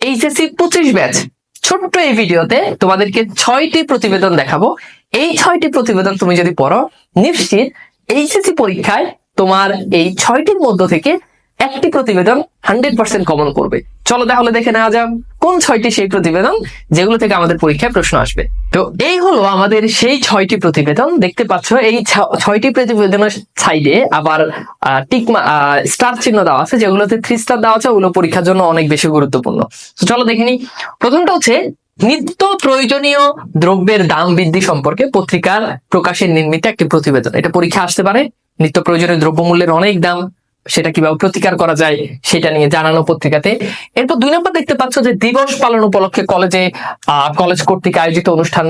HSC পঁচিশ batch. ছোট্ট এই ভিডিওতে তোমাদেরকে ছয়টি প্রতিবেদন দেখাবো। এই ছয়টি প্রতিবেদন তুমি যদি পড়ো, নিশ্চিত এইচএসসি পরীক্ষায় তোমার এই ছয়টির মধ্য থেকে একটি প্রতিবেদন হান্ড্রেড পার্সেন্ট কমন করবে। চলো তাহলে দেখে নেওয়া যাক। কোন ছয়টি সেই প্রতিবেদন যেগুলো থেকে আমাদের পরীক্ষায় প্রশ্ন আসবে? তো এই হলো আমাদের সেই ছয়টি প্রতিবেদন। দেখতে পাচ্ছ এই ছয়টি প্রতিবেদনের সাইডে আবার আহ, টিক স্টার চিহ্ন দেওয়া আছে যেগুলোতে থ্রি স্টার দেওয়া আছে ওগুলো পরীক্ষার জন্য অনেক বেশি গুরুত্বপূর্ণ। তো চলো দেখে নিই। প্রথমটা হচ্ছে নিত্য প্রয়োজনীয় দ্রব্যের দাম বৃদ্ধি সম্পর্কে পত্রিকার প্রকাশের নির্মিত একটি প্রতিবেদন। এটা পরীক্ষা আসতে পারে। নিত্য প্রয়োজনীয় দ্রব্যমূল্যের অনেক দাম। সেটা কীভাবে প্রতিকার করা যায়, সেটা নিয়ে জানানো পত্রিকাতে। এরপর দুই নম্বর দেখতে পাচ্ছ যে দিবস পালন উপলক্ষে কলেজে কলেজ কর্তৃক আয়োজিত অনুষ্ঠান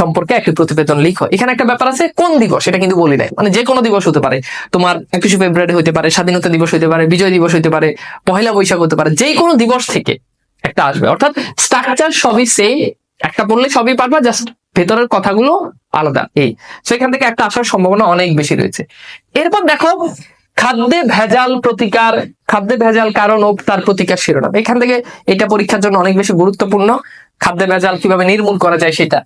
সম্পর্কে একটি প্রতিবেদন লিখো। এখানে একটা ব্যাপার আছে, কোন দিবস? এটা কিন্তু বলি নাই। মানে যে কোনো দিবস হতে পারে। তোমার একুশে ফেব্রুয়ারি হতে পারে, স্বাধীনতা দিবস হতে পারে, বিজয় দিবস হতে পারে, পহেলা বৈশাখ হতে পারে যে কোনো দিবস থেকে একটা আসবে। অর্থাৎ স্ট্রাকচার সবই সেম একটা পড়লে সবই পারবা জাস্ট ভেতরের কথাগুলো আলাদা, এই। সেখান থেকে একটা আসার সম্ভাবনা অনেক বেশি রয়েছে। এরপর দেখো খাদ্যে ভেজাল প্রতিকার, খাদ্যে ভেজাল কারণ ও তার প্রতিকার শিরোনাম। এখান থেকে এটা পরীক্ষার জন্য অনেক বেশি গুরুত্বপূর্ণ। খাদ্যে ভেজাল কীভাবে নির্মূল করা যায় সেটা।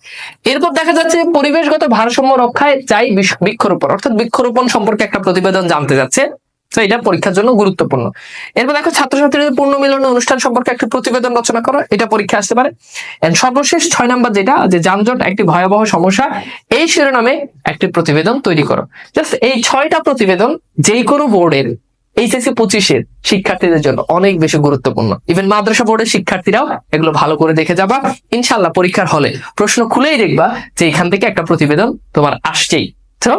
এরপর দেখা যাচ্ছে পরিবেশগত ভারসাম্য রক্ষায় চাই বৃক্ষরোপণ। অর্থাৎ বৃক্ষরোপণ সম্পর্কে একটা প্রতিবেদন জানতে যাচ্ছে। তো এটা পরীক্ষার জন্য গুরুত্বপূর্ণ। এরপর দেখো, ছাত্রছাত্রীদের পূর্ণ মিলন অনুষ্ঠান সম্পর্কে একটি প্রতিবেদন রচনা করো, এটা পরীক্ষা আসতে পারে। And সর্বশেষ ছয় নাম্বার যেটা, যে যানজট একটি ভয়াবহ সমস্যা, এই শিরোনামে একটি প্রতিবেদন তৈরি করো। জাস্ট এই ছয়টা প্রতিবেদন যেই কোনো বোর্ডের, এইচএসসি পঁচিশের শিক্ষার্থীদের জন্য অনেক বেশি গুরুত্বপূর্ণ। ইভেন মাদ্রাসা বোর্ডের শিক্ষার্থীরাও এগুলো ভালো করে দেখে যাবা। ইনশাল্লাহ পরীক্ষার হলে প্রশ্ন খুলেই দেখবা যে এখান থেকে একটা প্রতিবেদন তোমার আসছেই। তো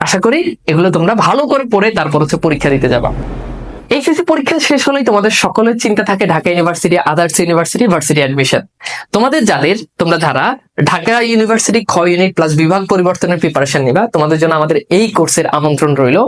আশা করি এগুলো তোমরা ভালো করে পড়ে তারপর হচ্ছে পরীক্ষা দিতে যাবা। এইচএসসি পরীক্ষা শেষ হলেই তোমাদের সকলের চিন্তা থাকে Dhaka university others university varsity admission তোমাদের যাদের, তোমরা যারা ঢাকা ইউনিভার্সিটি খ ইউনিট প্লাস বিভাগ পরিবর্তনের প্রিপারেশন নিবা। তোমাদের জন্য আমাদের এই কোর্সের আমন্ত্রণ রইল।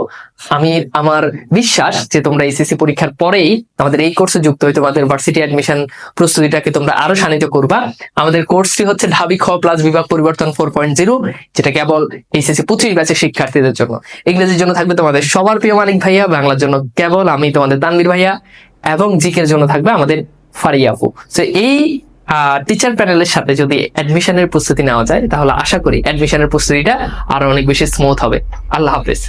আমি, আমার বিশ্বাস যে তোমরা এইচএসসি পরীক্ষার পরেই আমাদের এই কোর্সে যুক্ত হয়ে তোমাদের ভার্সিটি অ্যাডমিশন প্রস্তুতিটাকে তোমরা আরও শানিত করবা। আমাদের কোর্সটি হচ্ছে ঢাবি খ প্লাস বিভাগ পরিবর্তন ফোর পয়েন্ট জিরো যেটা কেবল এইচএসসি পঁচিশ ব্যাচের শিক্ষার্থীদের জন্য। ইংরেজির জন্য থাকবে তোমাদের সবার প্রিয় মানিক ভাইয়া, বাংলার জন্য কেবল আমি তোমাদের তানভীর ভাইয়া এবং জিকের জন্য থাকবে আমাদের ফারিয়া আপু। তো এই টিচার প্যানেলের সাথে যদি অ্যাডমিশনের প্রস্তুতি নেওয়া যায়, তাহলে আশা করি অ্যাডমিশনের প্রস্তুতিটা আরও অনেক বেশি স্মুথ হবে। আল্লাহ হাফেজ।